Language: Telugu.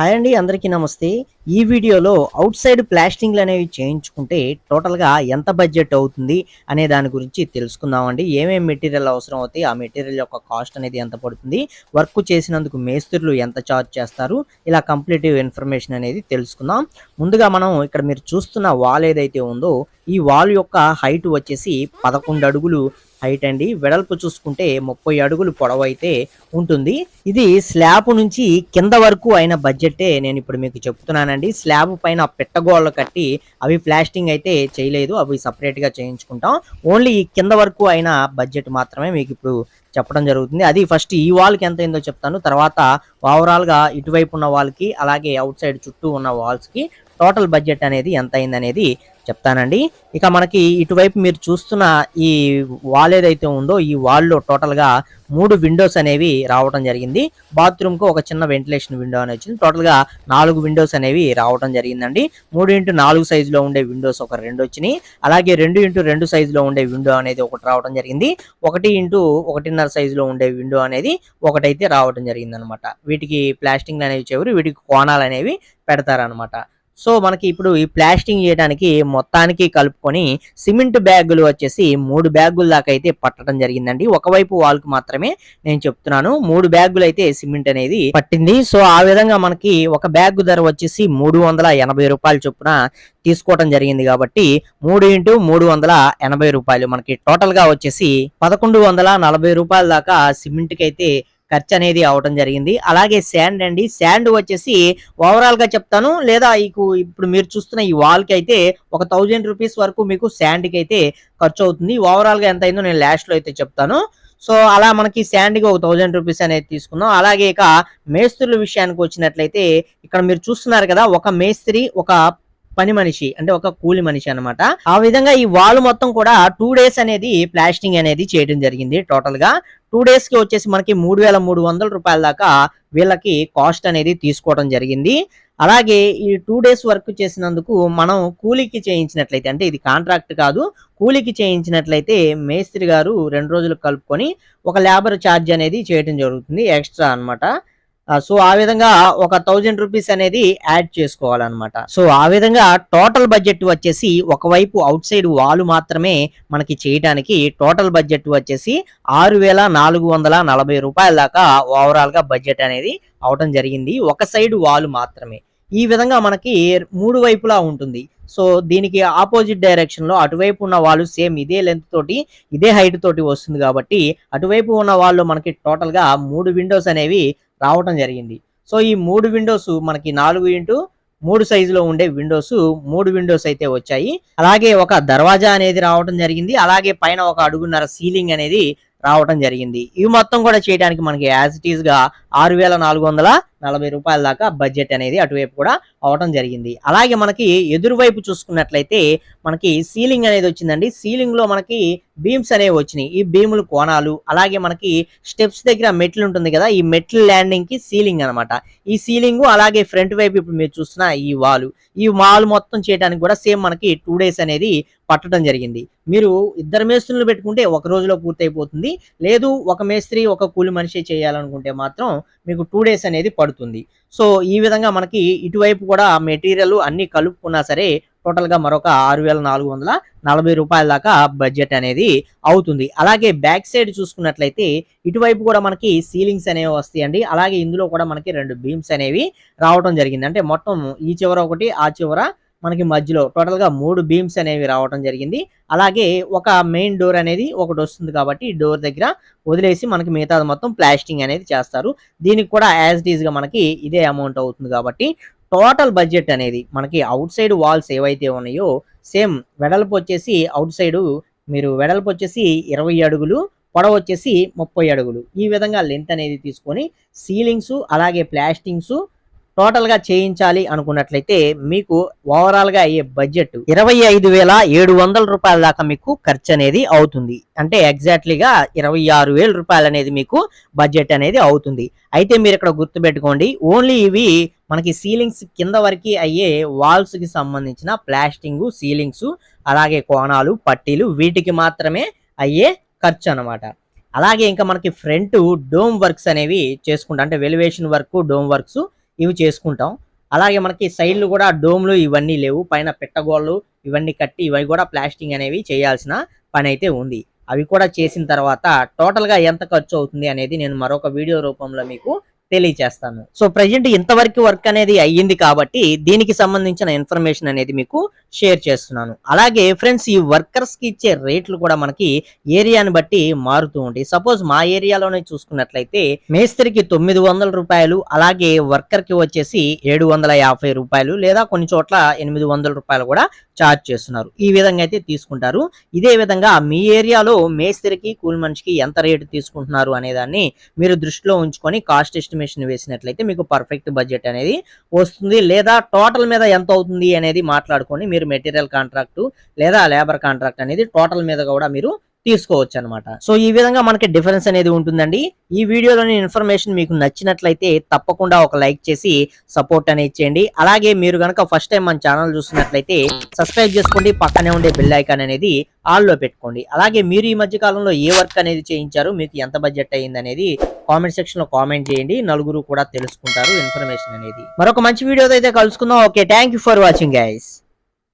హాయ్ అండి అందరికీ నమస్తే. ఈ వీడియోలో అవుట్ సైడ్ ప్లాస్టింగ్లు అనేవి చేయించుకుంటే టోటల్గా ఎంత బడ్జెట్ అవుతుంది అనే దాని గురించి తెలుసుకుందామండి. ఏమేమి మెటీరియల్ అవసరం అవుతాయి ఆ మెటీరియల్ యొక్క కాస్ట్ అనేది ఎంత పడుతుంది వర్క్ చేసినందుకు మేస్త్రులు ఎంత ఛార్జ్ చేస్తారు ఇలా కంప్లీటివ్ ఇన్ఫర్మేషన్ అనేది తెలుసుకుందాం. ముందుగా మనం ఇక్కడ మీరు చూస్తున్న వాల్ ఏదైతే ఉందో ఈ వాల్ యొక్క హైట్ వచ్చేసి పదకొండు అడుగులు హైట్ అండి. వెడల్పు చూసుకుంటే ముప్పై అడుగులు పొడవు అయితే ఉంటుంది. ఇది స్లాబ్ నుంచి కింద వరకు అయిన బడ్జెటే నేను ఇప్పుడు మీకు చెప్తున్నానండి. స్లాబ్ పైన పెట్టగోళ్ళు కట్టి అవి ప్లాస్టింగ్ అయితే చేయలేదు. అవి సపరేట్గా చేయించుకుంటాం. ఓన్లీ కింద వరకు అయిన బడ్జెట్ మాత్రమే మీకు ఇప్పుడు చెప్పడం జరుగుతుంది. అది ఫస్ట్ ఈ వాల్కి ఎంత అయిందో చెప్తాను. తర్వాత ఓవరాల్గా ఇటువైపు ఉన్న వాళ్ళకి అలాగే అవుట్ సైడ్ చుట్టూ ఉన్న వాల్స్కి టోటల్ బడ్జెట్ అనేది ఎంత అయిందనేది చెప్తానండి. ఇక మనకి ఇటువైపు మీరు చూస్తున్న ఈ వాల్ ఏదైతే ఉందో ఈ వాల్లో టోటల్గా మూడు విండోస్ అనేవి రావడం జరిగింది. బాత్రూమ్కు ఒక చిన్న వెంటిలేషన్ విండో అని వచ్చింది. టోటల్గా నాలుగు విండోస్ అనేవి రావడం జరిగిందండి. మూడు ఇంటూ నాలుగు సైజులో ఉండే విండోస్ ఒక రెండు వచ్చినాయి. అలాగే రెండు ఇంటూ రెండు సైజులో ఉండే విండో అనేది ఒకటి రావడం జరిగింది. ఒకటి ఇంటూ ఒకటిన్నర సైజులో ఉండే విండో అనేది ఒకటైతే రావడం జరిగింది అనమాట వీటికి ప్లాస్టింగ్ అనేవి చెవురు వీటికి కోణాలు అనేవి పెడతారనమాట. సో మనకి ఇప్పుడు ఈ ప్లాస్టింగ్ చేయడానికి మొత్తానికి కలుపుకొని సిమెంట్ బ్యాగులు వచ్చేసి మూడు బ్యాగుల దాకా అయితే పట్టడం జరిగిందండి. ఒకవైపు వాల్ మాత్రమే నేను చెప్తున్నాను. మూడు బ్యాగులు అయితే సిమెంట్ అనేది పట్టింది. సో ఆ విధంగా మనకి ఒక బ్యాగ్ ధర వచ్చేసి మూడు వందల ఎనభై రూపాయల చొప్పున తీసుకోవడం జరిగింది కాబట్టి మూడు ఇంటూ మూడు వందల ఎనభై రూపాయలు మనకి టోటల్గా వచ్చేసి పదకొండు వందల నలభై రూపాయల దాకా సిమెంట్కి అయితే ఖర్చు అనేది అవడం జరిగింది. అలాగే శాండ్ అండి. శాండ్ వచ్చేసి ఓవరాల్గా చెప్తాను. లేదా మీకు ఇప్పుడు మీరు చూస్తున్న ఈ వాల్కి అయితే ఒక థౌజండ్ రూపీస్ వరకు మీకు శాండ్కి అయితే ఖర్చు అవుతుంది. ఓవరాల్గా ఎంత అయిందో నేను లాస్ట్లో అయితే చెప్తాను. సో అలా మనకి శాండ్ ఒక థౌజండ్ రూపీస్ అనేది తీసుకున్నాం అలాగే ఇక మేస్త్రుల విషయానికి వచ్చినట్లయితే ఇక్కడ మీరు చూస్తున్నారు కదా ఒక మేస్త్రి ఒక పని మనిషి అంటే ఒక కూలి మనిషి అనమాట ఆ విధంగా ఈ వాల్ మొత్తం కూడా టూ డేస్ అనేది ప్లాస్టింగ్ అనేది చేయడం జరిగింది టోటల్గా. టూ డేస్కి వచ్చేసి మనకి మూడు వేల మూడు వందల రూపాయల దాకా వీళ్ళకి కాస్ట్ అనేది తీసుకోవడం జరిగింది. అలాగే ఈ టూ డేస్ వర్క్ చేసినందుకు మనం కూలీకి చేయించినట్లయితే అంటే ఇది కాంట్రాక్ట్ కాదు కూలీకి చేయించినట్లయితే మేస్త్రి గారు రెండు రోజులు కలుపుకొని ఒక లేబర్ ఛార్జ్ అనేది చేయడం జరుగుతుంది ఎక్స్ట్రా అన్నమాట. సో ఆ విధంగా ఒక థౌజండ్ రూపీస్ అనేది యాడ్ చేసుకోవాలన్నమాట. సో ఆ విధంగా టోటల్ బడ్జెట్ వచ్చేసి ఒకవైపు అవుట్ సైడ్ వాల్ మాత్రమే మనకి చేయడానికి టోటల్ బడ్జెట్ వచ్చేసి ఆరు వేల నాలుగు వందల నలభై రూపాయల దాకా ఓవరాల్గా బడ్జెట్ అనేది అవటం జరిగింది. ఒక సైడ్ వాల్ మాత్రమే. ఈ విధంగా మనకి మూడు వైపులా ఉంటుంది. సో దీనికి ఆపోజిట్ డైరెక్షన్లో అటువైపు ఉన్న వాళ్ళు సేమ్ ఇదే లెంత్ తోటి ఇదే హైట్ తోటి వస్తుంది కాబట్టి అటువైపు ఉన్న వాళ్ళు మనకి టోటల్గా మూడు విండోస్ అనేవి రావటం జరిగింది. సో ఈ మూడు విండోస్ మనకి నాలుగు ఇంటూ మూడు సైజులో ఉండే విండోస్ మూడు విండోస్ అయితే వచ్చాయి. అలాగే ఒక దర్వాజా అనేది రావటం జరిగింది. అలాగే పైన ఒక అడుగున్నర సీలింగ్ అనేది రావటం జరిగింది. ఇవి మొత్తం కూడా చేయడానికి మనకి యాజ్ ఇట్ ఈస్గా ఆరు వేల నాలుగు వందల నలభై రూపాయల దాకా బడ్జెట్ అనేది అటువైపు కూడా అవటం జరిగింది. అలాగే మనకి ఎదురువైపు చూసుకున్నట్లయితే మనకి సీలింగ్ అనేది వచ్చిందండి. సీలింగ్లో మనకి బీమ్స్ అనేవి వచ్చినాయి. ఈ బీములు కోణాలు అలాగే మనకి స్టెప్స్ దగ్గర మెట్లు ఉంటుంది కదా ఈ మెట్లు ల్యాండింగ్కి సీలింగ్ అన్నమాట. ఈ సీలింగ్ అలాగే ఫ్రంట్ వైపు ఇప్పుడు మీరు చూస్తున్న ఈ వాల్ ఈ వాల్ మొత్తం చేయడానికి కూడా సేమ్ మనకి టూ డేస్ అనేది పట్టడం జరిగింది. మీరు ఇద్దరు మేస్త్రులు పెట్టుకుంటే ఒక రోజులో పూర్తయిపోతుంది. లేదు ఒక మేస్త్రి ఒక కూలి మనిషి చేయాలనుకుంటే మాత్రం మీకు టూ డేస్ అనేది పడుతుంది. సో ఈ విధంగా మనకి ఇటువైపు కూడా మెటీరియల్ అన్ని కలుపుకున్నా సరే టోటల్గా మరొక ఆరు వేల నాలుగు వందల నలభై రూపాయల దాకా బడ్జెట్ అనేది అవుతుంది. అలాగే బ్యాక్ సైడ్ చూసుకున్నట్లయితే ఇటువైపు కూడా మనకి సీలింగ్స్ అనేవి వస్తాయండి. అలాగే ఇందులో కూడా మనకి రెండు బీమ్స్ అనేవి రావడం జరిగింది. అంటే మొత్తం ఈ చివర ఒకటి ఆ చివర మనకి మధ్యలో టోటల్గా మూడు బీమ్స్ అనేవి రావడం జరిగింది. అలాగే ఒక మెయిన్ డోర్ అనేది ఒకటి వస్తుంది కాబట్టి ఈ డోర్ దగ్గర వదిలేసి మనకి మిగతాది మొత్తం ప్లాస్టింగ్ అనేది చేస్తారు. దీనికి కూడా యాజ్ ఇట్గా మనకి ఇదే అమౌంట్ అవుతుంది కాబట్టి టోటల్ బడ్జెట్ అనేది మనకి అవుట్ సైడ్ వాల్స్ ఏవైతే ఉన్నాయో సేమ్ వెడల్పు వచ్చేసి అవుట్ సైడ్ మీరు వెడల్పు వచ్చేసి ఇరవై అడుగులు పొడవు వచ్చేసి ముప్పై అడుగులు. ఈ విధంగా లెంత్ అనేది తీసుకొని సీలింగ్స్ అలాగే ప్లాస్టింగ్స్ టోటల్గా చేయించాలి అనుకున్నట్లయితే మీకు ఓవరాల్గా అయ్యే బడ్జెట్ ఇరవై ఐదు వేల ఏడు వందల రూపాయల దాకా మీకు ఖర్చు అనేది అవుతుంది. అంటే ఎగ్జాక్ట్లీగా ఇరవై ఆరు వేల రూపాయలు అనేది మీకు బడ్జెట్ అనేది అవుతుంది. అయితే మీరు ఇక్కడ గుర్తుపెట్టుకోండి ఓన్లీ ఇవి మనకి సీలింగ్స్ కింద వరకు అయ్యే వాల్స్కి సంబంధించిన ప్లాస్టింగ్ సీలింగ్స్ అలాగే కోణాలు పట్టీలు వీటికి మాత్రమే అయ్యే ఖర్చు అనమాట అలాగే ఇంకా మనకి ఫ్రంట్ డోమ్ వర్క్స్ అనేవి చేసుకుంటా అంటే వెలివేషన్ వర్క్ డోమ్ వర్క్స్ ఇవి చేసుకుంటాం. అలాగే మనకి సైడ్లు కూడా డోమ్లు ఇవన్నీ లేవు. పైన పెట్టగోళ్ళు ఇవన్నీ కట్టి ఇవి కూడా ప్లాస్టింగ్ అనేవి చేయాల్సిన పని అయితే ఉంది. అవి కూడా చేసిన తర్వాత టోటల్గా ఎంత ఖర్చు అవుతుంది అనేది నేను మరొక వీడియో రూపంలో మీకు తెలియచేస్తాను. సో ప్రజెంట్ ఇంతవరకు వర్క్ అనేది అయ్యింది కాబట్టి దీనికి సంబంధించిన ఇన్ఫర్మేషన్ అనేది మీకు షేర్ చేస్తున్నాను. అలాగే ఫ్రెండ్స్ ఈ వర్కర్స్కి ఇచ్చే రేట్లు కూడా మనకి ఏరియాని బట్టి మారుతూ ఉంటాయి. సపోజ్ మా ఏరియాలోనే చూసుకున్నట్లయితే మేస్త్రికి తొమ్మిది వందల రూపాయలు అలాగే వర్కర్కి వచ్చేసి ఏడు వందల యాభై రూపాయలు లేదా కొన్ని చోట్ల ఎనిమిది వందల రూపాయలు కూడా ఛార్జ్ చేస్తున్నారు. ఈ విధంగా అయితే తీసుకుంటారు. ఇదే విధంగా మీ ఏరియాలో మేస్త్రికి కూలి మనిషికి ఎంత రేటు తీసుకుంటున్నారు అనేదాన్ని మీరు దృష్టిలో ఉంచుకొని కాస్ట్ ఎస్టిమేషన్ వేసినట్లయితే మీకు పర్ఫెక్ట్ బడ్జెట్ అనేది వస్తుంది. లేదా టోటల్ మీద ఎంత అవుతుంది అనేది మాట్లాడుకొని మీరు మెటీరియల్ కాంట్రాక్ట్ లేదా లేబర్ కాంట్రాక్ట్ అనేది టోటల్ మీద కూడా మీరు తీసుకోవచ్చు అనమాట సో ఈ విధంగా మనకి డిఫరెన్స్ అనేది ఉంటుందండి. ఈ వీడియోలోని ఇన్ఫర్మేషన్ మీకు నచ్చినట్లయితే తప్పకుండా ఒక లైక్ చేసి సపోర్ట్ అనేది చేయండి. అలాగే మీరు కనుక ఫస్ట్ టైం మన ఛానల్ చూస్తున్నట్లయితే సబ్స్క్రైబ్ చేసుకోండి. పక్కనే ఉండే బెల్ ఐకాన్ అనేది ఆల్లో పెట్టుకోండి. అలాగే మీరు ఈ మధ్య కాలంలో ఏ వర్క్ అనేది చేయించారు మీకు ఎంత బడ్జెట్ అయ్యింది అనేది కామెంట్ సెక్షన్లో కామెంట్ చేయండి. నలుగురు కూడా తెలుసుకుంటారు ఇన్ఫర్మేషన్ అనేది. మరొక మంచి వీడియోతో అయితే కలుసుకుందాం. Okay thank you for watching guys.